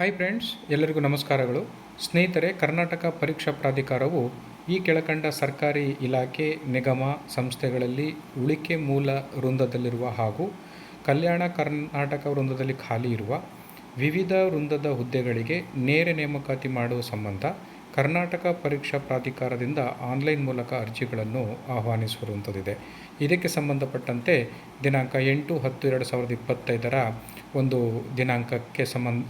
Hi friends ಎಲ್ಲರಿಗೂ ನಮಸ್ಕಾರಗಳು. ಸ್ನೇಹಿತರೆ, ಕರ್ನಾಟಕ ಪರೀಕ್ಷಾ ಪ್ರಾಧಿಕಾರವು ಈ ಕೆಳಕಂಡ ಸರ್ಕಾರಿ ಇಲಾಖೆ, ನಿಗಮ ಸಂಸ್ಥೆಗಳಲ್ಲಿ ಉಳಿಕೆ ಮೂಲ ವೃಂದದಲ್ಲಿರುವ ಹಾಗೂ ಕಲ್ಯಾಣ ಕರ್ನಾಟಕ ವೃಂದದಲ್ಲಿ ಖಾಲಿ ಇರುವ ವಿವಿಧ ವೃಂದದ ಹುದ್ದೆಗಳಿಗೆ ನೇರ ನೇಮಕಾತಿ ಮಾಡುವ ಸಂಬಂಧ ಕರ್ನಾಟಕ ಪರೀಕ್ಷಾ ಪ್ರಾಧಿಕಾರದಿಂದ ಆನ್ಲೈನ್ ಮೂಲಕ ಅರ್ಜಿಗಳನ್ನು ಆಹ್ವಾನಿಸಿರುವಂಥದ್ದಿದೆ ಇದಕ್ಕೆ ಸಂಬಂಧಪಟ್ಟಂತೆ ದಿನಾಂಕ ಎಂಟು ಹತ್ತು ಎರಡು ಸಾವಿರದ ಇಪ್ಪತ್ತೈದರ ಒಂದು ದಿನಾಂಕಕ್ಕೆ ಸಂಬಂಧ,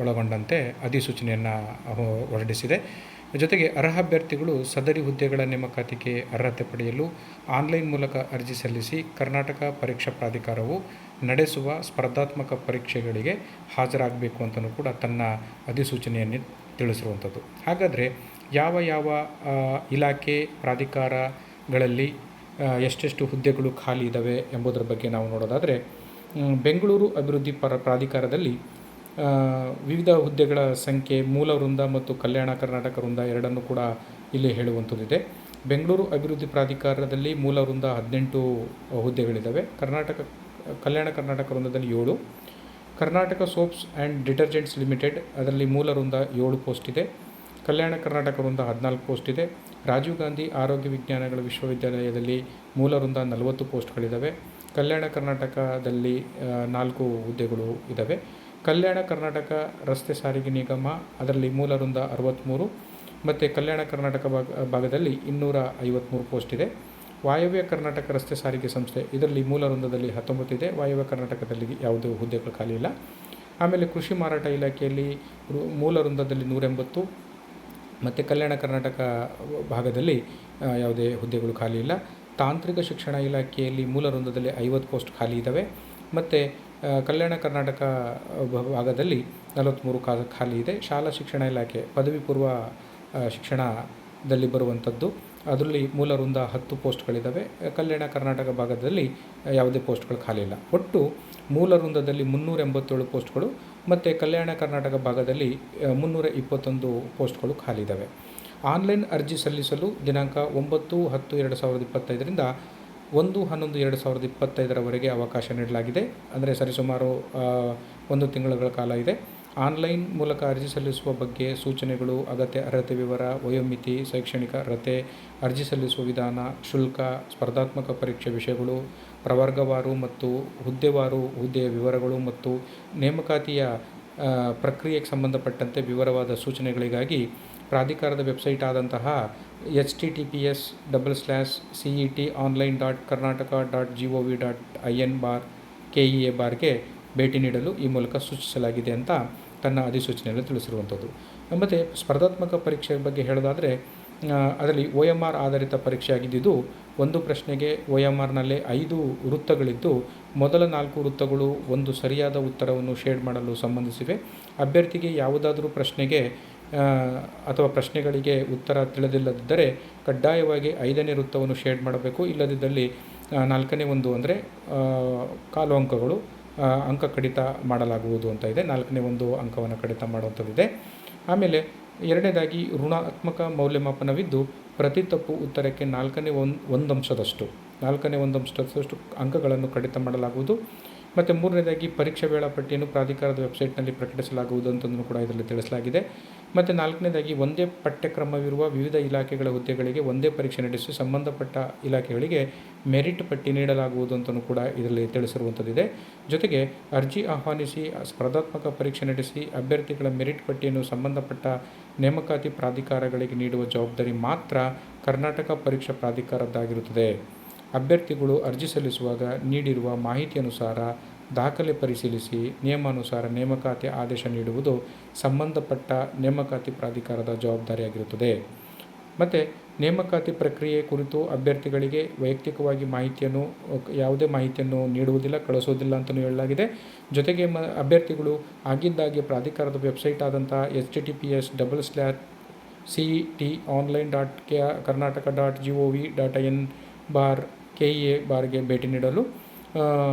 ಒಳಗೊಂಡಂತೆ ಅಧಿಸೂಚನೆಯನ್ನು ಹೊರಡಿಸಿದೆ. ಜೊತೆಗೆ ಅರ್ಹ ಅಭ್ಯರ್ಥಿಗಳು ಸದರಿ ಹುದ್ದೆಗಳ ನೇಮಕಾತಿಗೆ ಅರ್ಹತೆ ಪಡೆಯಲು ಆನ್ಲೈನ್ ಮೂಲಕ ಅರ್ಜಿ ಸಲ್ಲಿಸಿ ಕರ್ನಾಟಕ ಪರೀಕ್ಷಾ ಪ್ರಾಧಿಕಾರವು ನಡೆಸುವ ಸ್ಪರ್ಧಾತ್ಮಕ ಪರೀಕ್ಷೆಗಳಿಗೆ ಹಾಜರಾಗಬೇಕು ಅಂತಲೂ ಕೂಡ ತನ್ನ ಅಧಿಸೂಚನೆಯನ್ನು ತಿಳಿಸಿರುವಂಥದ್ದು. ಹಾಗಾದರೆ ಯಾವ ಯಾವ ಇಲಾಖೆ ಪ್ರಾಧಿಕಾರಗಳಲ್ಲಿ ಎಷ್ಟೆಷ್ಟು ಹುದ್ದೆಗಳು ಖಾಲಿ ಇದ್ದಾವೆ ಎಂಬುದರ ಬಗ್ಗೆ ನಾವು ನೋಡೋದಾದರೆ ಬೆಂಗಳೂರು ಅಭಿವೃದ್ಧಿ ಪರ ಪ್ರಾಧಿಕಾರದಲ್ಲಿ ವಿವಿಧ ಹುದ್ದೆಗಳ ಸಂಖ್ಯೆ, ಮೂಲ ವೃಂದ ಮತ್ತು ಕಲ್ಯಾಣ ಕರ್ನಾಟಕ ವೃಂದ ಎರಡನ್ನು ಕೂಡ ಇಲ್ಲಿ ಹೇಳುವಂಥದ್ದಿದೆ. ಬೆಂಗಳೂರು ಅಭಿವೃದ್ಧಿ ಪ್ರಾಧಿಕಾರದಲ್ಲಿ ಮೂಲ ವೃಂದ ಹದಿನೆಂಟು ಹುದ್ದೆಗಳಿದ್ದಾವೆ. ಕರ್ನಾಟಕ, ಕಲ್ಯಾಣ ಕರ್ನಾಟಕ ವೃಂದದಲ್ಲಿ ಏಳು. Karnataka soaps and detergents limited ಅದರಲ್ಲಿ ಮೂಲ ವೃಂದ ಏಳು ಪೋಸ್ಟ್ ಇದೆ. ಕಲ್ಯಾಣ ಕರ್ನಾಟಕ ವೃಂದ ಹದಿನಾಲ್ಕು ಪೋಸ್ಟ್ ಇದೆ. ರಾಜೀವ್ ಗಾಂಧಿ ಆರೋಗ್ಯ ವಿಜ್ಞಾನಗಳ ವಿಶ್ವವಿದ್ಯಾಲಯದಲ್ಲಿ ಮೂಲ ವೃಂದ ನಲವತ್ತು ಪೋಸ್ಟ್ಗಳಿದ್ದಾವೆ. ಕಲ್ಯಾಣ ಕರ್ನಾಟಕದಲ್ಲಿ ನಾಲ್ಕು ಹುದ್ದೆಗಳು ಇದ್ದಾವೆ. ಕಲ್ಯಾಣ ಕರ್ನಾಟಕ ರಸ್ತೆ ಸಾರಿಗೆ ನಿಗಮ ಅದರಲ್ಲಿ ಮೂಲ ವೃಂದ ಅರವತ್ತ್ಮೂರು ಮತ್ತು ಕಲ್ಯಾಣ ಕರ್ನಾಟಕ ಭಾಗ, ಭಾಗದಲ್ಲಿ ಇನ್ನೂರ ಐವತ್ತ್ಮೂರು ಪೋಸ್ಟ್ ಇದೆ. ವಾಯವ್ಯ ಕರ್ನಾಟಕ ರಸ್ತೆ ಸಾರಿಗೆ ಸಂಸ್ಥೆ ಇದರಲ್ಲಿ ಮೂಲ ವೃಂದದಲ್ಲಿ ಹತ್ತೊಂಬತ್ತಿದೆ ವಾಯವ್ಯ ಕರ್ನಾಟಕದಲ್ಲಿ ಯಾವುದೇ ಹುದ್ದೆಗಳು ಖಾಲಿ ಇಲ್ಲ. ಆಮೇಲೆ ಕೃಷಿ ಮಾರಾಟ ಇಲಾಖೆಯಲ್ಲಿ ಮೂಲ ವೃಂದದಲ್ಲಿ ನೂರೆಂಬತ್ತು ಮತ್ತು ಕಲ್ಯಾಣ ಕರ್ನಾಟಕ ಭಾಗದಲ್ಲಿ ಯಾವುದೇ ಹುದ್ದೆಗಳು ಖಾಲಿ ಇಲ್ಲ. ತಾಂತ್ರಿಕ ಶಿಕ್ಷಣ ಇಲಾಖೆಯಲ್ಲಿ ಮೂಲ ವೃಂದದಲ್ಲಿ ಐವತ್ತು ಪೋಸ್ಟ್ ಖಾಲಿ ಇದ್ದಾವೆ ಮತ್ತು ಕಲ್ಯಾಣ ಕರ್ನಾಟಕ ಭಾಗದಲ್ಲಿ ನಲವತ್ತ್ಮೂರು ಖಾಲಿ ಇದೆ. ಶಾಲಾ ಶಿಕ್ಷಣ ಇಲಾಖೆ ಪದವಿ ಪೂರ್ವ ಶಿಕ್ಷಣದಲ್ಲಿ ಬರುವಂಥದ್ದು. ಅದರಲ್ಲಿ ಮೂಲ ವೃಂದ ಹತ್ತು ಪೋಸ್ಟ್ಗಳಿದ್ದಾವೆ ಕಲ್ಯಾಣ ಕರ್ನಾಟಕ ಭಾಗದಲ್ಲಿ ಯಾವುದೇ ಪೋಸ್ಟ್ಗಳು ಖಾಲಿ ಇಲ್ಲ. ಒಟ್ಟು ಮೂಲ ವೃಂದದಲ್ಲಿ ಮುನ್ನೂರ ಎಂಬತ್ತೇಳು ಪೋಸ್ಟ್ಗಳು ಮತ್ತು ಕಲ್ಯಾಣ ಕರ್ನಾಟಕ ಭಾಗದಲ್ಲಿ ಮುನ್ನೂರ ಇಪ್ಪತ್ತೊಂದು ಪೋಸ್ಟ್ಗಳು ಖಾಲಿ ಇದ್ದಾವೆ ಆನ್ಲೈನ್ ಅರ್ಜಿ ಸಲ್ಲಿಸಲು ದಿನಾಂಕ ಒಂಬತ್ತು ಹತ್ತು ಎರಡು ಸಾವಿರದ ಇಪ್ಪತ್ತೈದರಿಂದ ಒಂದು ಹನ್ನೊಂದು ಎರಡು ಸಾವಿರದ ಇಪ್ಪತ್ತೈದರವರೆಗೆ ಅವಕಾಶ ನೀಡಲಾಗಿದೆ. ಅಂದರೆ ಸರಿಸುಮಾರು ಒಂದು ತಿಂಗಳುಗಳ ಕಾಲ ಇದೆ. ಆನ್ಲೈನ್ ಮೂಲಕ ಅರ್ಜಿ ಸಲ್ಲಿಸುವ ಬಗ್ಗೆ ಸೂಚನೆಗಳು, ಅಗತ್ಯ ಅರ್ಹತೆ ವಿವರ, ವಯೋಮಿತಿ, ಶೈಕ್ಷಣಿಕ ಅರ್ಹತೆ, ಅರ್ಜಿ ಸಲ್ಲಿಸುವ ವಿಧಾನ, ಶುಲ್ಕ, ಸ್ಪರ್ಧಾತ್ಮಕ ಪರೀಕ್ಷೆ ವಿಷಯಗಳು, ಪ್ರವರ್ಗವಾರು ಮತ್ತು ಹುದ್ದೆವಾರು ಹುದ್ದೆಯ ವಿವರಗಳು ಮತ್ತು ನೇಮಕಾತಿಯ ಪ್ರಕ್ರಿಯೆಗೆ ಸಂಬಂಧಪಟ್ಟಂತೆ ವಿವರವಾದ ಸೂಚನೆಗಳಿಗಾಗಿ ಪ್ರಾಧಿಕಾರದ ವೆಬ್ಸೈಟ್ ಆದಂತಹ H T T P S double slash C E T online dot Karnataka dot G O V dot I N bar K E A ಬಾರ್ಗೆ ಭೇಟಿ ನೀಡಲು ಈ ಮೂಲಕ ಸೂಚಿಸಲಾಗಿದೆ ಅಂತ ತನ್ನ ಅಧಿಸೂಚನೆಯಲ್ಲಿ ತಿಳಿಸಿರುವಂಥದ್ದು. ಮತ್ತು ಸ್ಪರ್ಧಾತ್ಮಕ ಪರೀಕ್ಷೆ ಬಗ್ಗೆ ಹೇಳೋದಾದರೆ ಅದರಲ್ಲಿ ಒ ಎಂ ಆರ್ ಆಧಾರಿತ ಪರೀಕ್ಷೆ ಆಗಿದ್ದು ಒಂದು ಪ್ರಶ್ನೆಗೆ ಒ ಎಂ ಆರ್ನಲ್ಲೇ ಐದು ವೃತ್ತಗಳಿದ್ದು ಮೊದಲ ನಾಲ್ಕು ವೃತ್ತಗಳು ಒಂದು ಸರಿಯಾದ ಉತ್ತರವನ್ನು ಶೇಡ್ ಮಾಡಲು ಸಂಬಂಧಿಸಿವೆ. ಅಭ್ಯರ್ಥಿಗೆ ಯಾವುದಾದರೂ ಪ್ರಶ್ನೆಗೆ ಅಥವಾ ಪ್ರಶ್ನೆಗಳಿಗೆ ಉತ್ತರ ತಿಳಿದಿಲ್ಲದಿದ್ದರೆ ಕಡ್ಡಾಯವಾಗಿ ಐದನೇ ವೃತ್ತವನ್ನು ಶೇಡ್ ಮಾಡಬೇಕು. ಇಲ್ಲದಿದ್ದಲ್ಲಿ ನಾಲ್ಕನೇ ಒಂದು ಅಂದರೆ ಕಾಲು ಅಂಕಗಳು ಅಂಕ ಕಡಿತ ಮಾಡಲಾಗುವುದು ಅಂತ ಇದೆ. ನಾಲ್ಕನೇ ಒಂದು ಅಂಕವನ್ನು ಕಡಿತ ಮಾಡುವಂಥದ್ದಿದೆ. ಆಮೇಲೆ ಎರಡನೇದಾಗಿ, ಋಣಾತ್ಮಕ ಮೌಲ್ಯಮಾಪನವಿದ್ದು ಪ್ರತಿ ತಪ್ಪು ಉತ್ತರಕ್ಕೆ ನಾಲ್ಕನೇ ಒಂದು ಒಂದು ಅಂಶದಷ್ಟು ನಾಲ್ಕನೇ ಒಂದು ಅಂಶದಷ್ಟು ಅಂಕಗಳನ್ನು ಕಡಿತ ಮಾಡಲಾಗುವುದು. ಮತ್ತು ಮೂರನೇದಾಗಿ, ಪರೀಕ್ಷಾ ವೇಳಾಪಟ್ಟಿಯನ್ನು ಪ್ರಾಧಿಕಾರದ ವೆಬ್ಸೈಟ್ನಲ್ಲಿ ಪ್ರಕಟಿಸಲಾಗುವುದು ಅಂತಂದು ಕೂಡ ಇದರಲ್ಲಿ ತಿಳಿಸಲಾಗಿದೆ. ಮತ್ತು ನಾಲ್ಕನೇದಾಗಿ ಒಂದೇ ಪಠ್ಯಕ್ರಮವಿರುವ ವಿವಿಧ ಇಲಾಖೆಗಳ ಹುದ್ದೆಗಳಿಗೆ ಒಂದೇ ಪರೀಕ್ಷೆ ನಡೆಸಿ ಸಂಬಂಧಪಟ್ಟ ಇಲಾಖೆಗಳಿಗೆ ಮೆರಿಟ್ ಪಟ್ಟಿ ನೀಡಲಾಗುವುದು ಅಂತಲೂ ಕೂಡ ಇದರಲ್ಲಿ ತಿಳಿಸಿರುವಂಥದ್ದಿದೆ. ಜೊತೆಗೆ ಅರ್ಜಿ ಆಹ್ವಾನಿಸಿ, ಸ್ಪರ್ಧಾತ್ಮಕ ಪರೀಕ್ಷೆ ನಡೆಸಿ, ಅಭ್ಯರ್ಥಿಗಳ ಮೆರಿಟ್ ಪಟ್ಟಿಯನ್ನು ಸಂಬಂಧಪಟ್ಟ ನೇಮಕಾತಿ ಪ್ರಾಧಿಕಾರಗಳಿಗೆ ನೀಡುವ ಜವಾಬ್ದಾರಿ ಮಾತ್ರ ಕರ್ನಾಟಕ ಪರೀಕ್ಷಾ ಪ್ರಾಧಿಕಾರದ್ದಾಗಿರುತ್ತದೆ. ಅಭ್ಯರ್ಥಿಗಳು ಅರ್ಜಿ ಸಲ್ಲಿಸುವಾಗ ನೀಡಿರುವ ಮಾಹಿತಿ ಅನುಸಾರ ದಾಖಲೆ ಪರಿಶೀಲಿಸಿ ನಿಯಮಾನುಸಾರ ನೇಮಕಾತಿ ಆದೇಶ ನೀಡುವುದು ಸಂಬಂಧಪಟ್ಟ ನೇಮಕಾತಿ ಪ್ರಾಧಿಕಾರದ ಜವಾಬ್ದಾರಿಯಾಗಿರುತ್ತದೆ. ಮತ್ತು ನೇಮಕಾತಿ ಪ್ರಕ್ರಿಯೆ ಕುರಿತು ಅಭ್ಯರ್ಥಿಗಳಿಗೆ ವೈಯಕ್ತಿಕವಾಗಿ ಮಾಹಿತಿಯನ್ನು, ಯಾವುದೇ ಮಾಹಿತಿಯನ್ನು ನೀಡುವುದಿಲ್ಲ ಕಳಿಸೋದಿಲ್ಲ ಅಂತಲೂ ಹೇಳಲಾಗಿದೆ. ಜೊತೆಗೆ ಮ, ಅಭ್ಯರ್ಥಿಗಳು ಆಗಿದ್ದಾಗೆ ಪ್ರಾಧಿಕಾರದ ವೆಬ್ಸೈಟ್ ಆದಂತಹ H T T P S double slash C T online dot K, Karnataka dot G O V dot N bar K, A ಬಾರ್ಗೆ ಭೇಟಿ ನೀಡಲು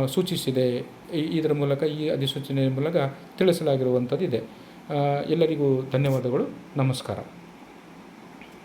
ಸೂಚಿಸಿದೆ. ಇದರ ಮೂಲಕ ಈ ಅಧಿಸೂಚನೆಯ ಮೂಲಕ ತಿಳಿಸಲಾಗಿರುವಂಥದ್ದಿದೆ. ಎಲ್ಲರಿಗೂ ಧನ್ಯವಾದಗಳು. ನಮಸ್ಕಾರ.